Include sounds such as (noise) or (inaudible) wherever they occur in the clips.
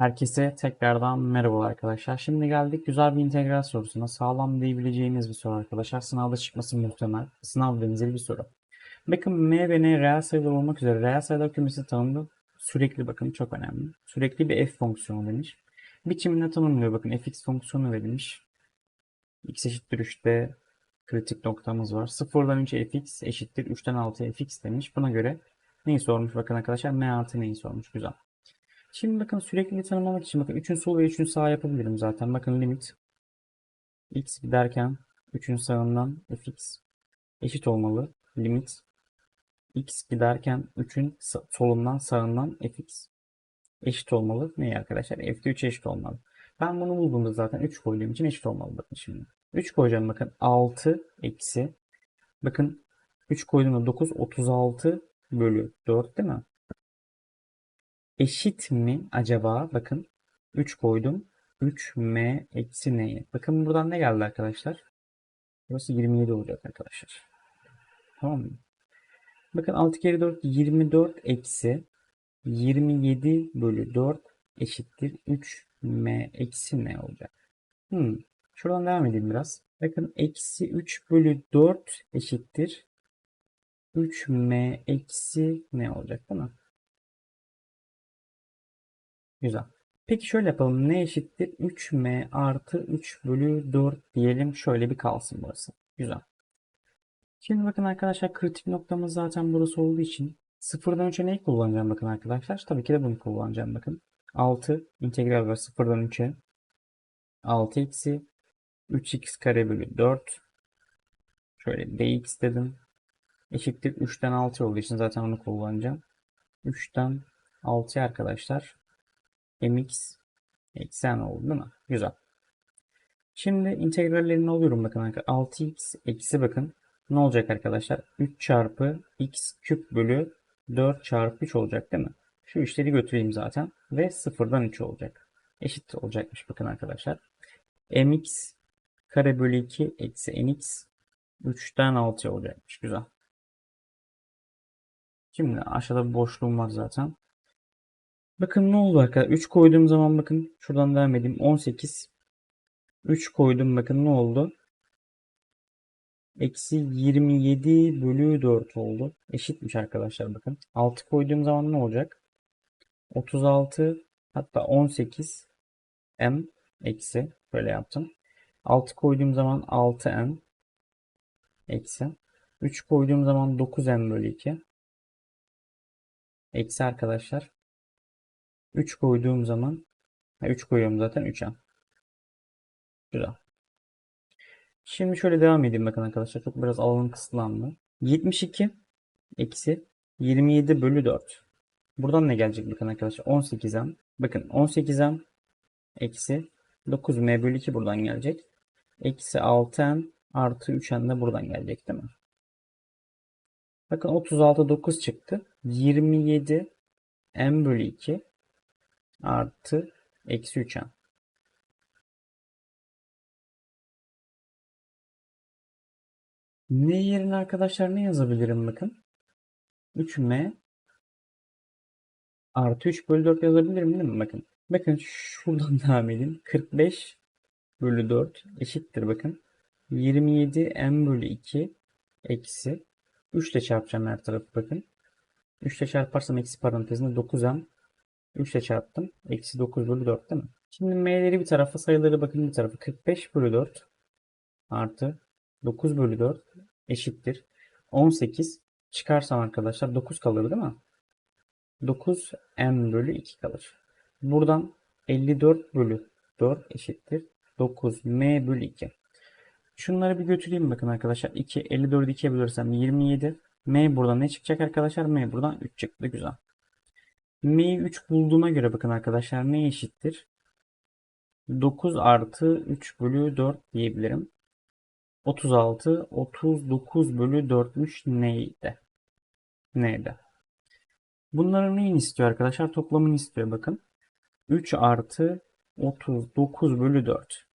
Herkese tekrardan merhaba arkadaşlar. Şimdi geldik güzel bir integral sorusuna. Sağlam diyebileceğiniz bir soru arkadaşlar. Sınavda çıkması muhtemel. Sınav benzeri bir soru. Bakın m ve n reel sayılar olmak üzere reel sayılar kümesi tanımlı. Sürekli bakın çok önemli. Sürekli bir f fonksiyonu demiş. Biçiminde tanımlıyor. Bakın fx fonksiyonu verilmiş. x eşittir 3'te kritik noktamız var. 0'dan 3'e fx eşittir 3'ten 6'ya fx demiş. Buna göre neyi sormuş bakın arkadaşlar? m artı neyi sormuş. Güzel. Şimdi bakın sürekli tanımlamak için bakın 3'ün sol ve 3'ün sağ yapabilirim zaten. Bakın limit x giderken 3'ün sağından fx eşit olmalı. Limit x giderken 3'ün solundan sağından fx eşit olmalı. Ne arkadaşlar? f'de 3 eşit olmalı. Ben bunu bulduğumda zaten 3 koyduğum için eşit olmalı. Bakın şimdi. 3 koyacağım bakın 6 eksi bakın 3 koyduğumda 9 36 bölü 4 değil mi? Eşit mi acaba? Bakın 3 koydum. 3m eksi n'ye. Bakın buradan ne geldi arkadaşlar? Burası 27 olacak arkadaşlar. Tamam mı? Bakın 6 kere 4 24 eksi 27 bölü 4 eşittir 3m eksi n olacak. Hmm. Şuradan devam edeyim biraz. Bakın eksi 3 bölü 4 eşittir 3m eksi n olacak değil mi? Güzel. Peki şöyle yapalım. Ne eşittir? 3m artı 3 bölü 4 diyelim. Şöyle bir kalsın burası. Güzel. Şimdi bakın arkadaşlar kritik noktamız zaten burası olduğu için sıfırdan 3'e neyi kullanacağım bakın arkadaşlar. Tabii ki de bunu kullanacağım bakın. 6 integral var sıfırdan 3'e. 6 eksi 3x kare bölü 4. Şöyle dx dedim. Eşittir 3'ten 6 olduğu için zaten onu kullanacağım. 3'ten 6'ya arkadaşlar mx eksen oldu değil mi? Güzel. Şimdi integrallerini alıyorum bakın arkadaşlar. 6x eksi bakın. Ne olacak arkadaşlar? 3 çarpı x küp bölü 4 çarpı 3 olacak değil mi? Şu işleri götüreyim zaten. Ve sıfırdan 3 olacak. Eşit olacakmış bakın arkadaşlar. mx kare bölü 2 eksi nx 3'ten 6 olacakmış. Güzel. Şimdi aşağıda bir boşluğum var zaten. Bakın ne oldu arkadaşlar? 3 koyduğum zaman bakın şuradan devam edeyim. 18. 3 koydum bakın ne oldu? Eksi 27 bölü 4 oldu. Eşitmiş arkadaşlar bakın. 6 koyduğum zaman ne olacak? 36 hatta 18 m eksi böyle yaptım. 6 koyduğum zaman 6m eksi 3 koyduğum zaman 9m bölü 2 eksi arkadaşlar 3 koyduğum zaman 3 koyuyorum zaten 3'e. Güzel. Şimdi şöyle devam edeyim bakın arkadaşlar. Çok biraz alanım kısıtlandı. 72 eksi 27 bölü 4. Buradan ne gelecek bakın arkadaşlar? 18'em. Bakın 18'em eksi 9m bölü 2 buradan gelecek. Eksi 6m artı 3m de buradan gelecek değil mi? Bakın 36 9 çıktı. 27 m bölü 2 artı eksi 3n. Ne yerine arkadaşlar ne yazabilirim bakın. 3m artı 3 bölü 4 yazabilirim değil mi? Bakın. Bakın şuradan (laughs) devam edin. 45 bölü 4 eşittir bakın. 27 m bölü 2 eksi 3 ile çarpacağım her tarafı bakın. 3 ile çarparsam eksi parantezinde 9m 3 ile çarptım. Eksi 9 bölü 4 değil mi? Şimdi m'leri bir tarafa sayıları bakın bir tarafa. 45 bölü 4 artı 9 bölü 4 eşittir. 18 çıkarsam arkadaşlar 9 kalır değil mi? 9 m bölü 2 kalır. Buradan 54 bölü 4 eşittir. 9 m bölü 2. Şunları bir götüreyim bakın arkadaşlar. 2, 54'ü 2'ye bölersem 27. M buradan ne çıkacak arkadaşlar? M buradan 3 çıktı. Güzel. M'yi 3 bulduğuma göre bakın arkadaşlar ne eşittir? 9 artı 3 bölü 4 diyebilirim. 36, 39 bölü 4'müş neydi? Neydi? Bunların neyini istiyor arkadaşlar? Toplamını istiyor bakın. 3 artı 39 bölü 4.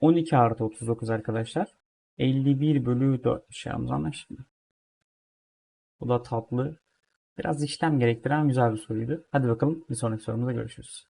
12 artı 39 arkadaşlar. 51 bölü 4'müş yalnız anlaşıldı. Bu da tatlı Biraz işlem gerektiren güzel bir soruydu. Hadi bakalım bir sonraki sorumuzda görüşürüz.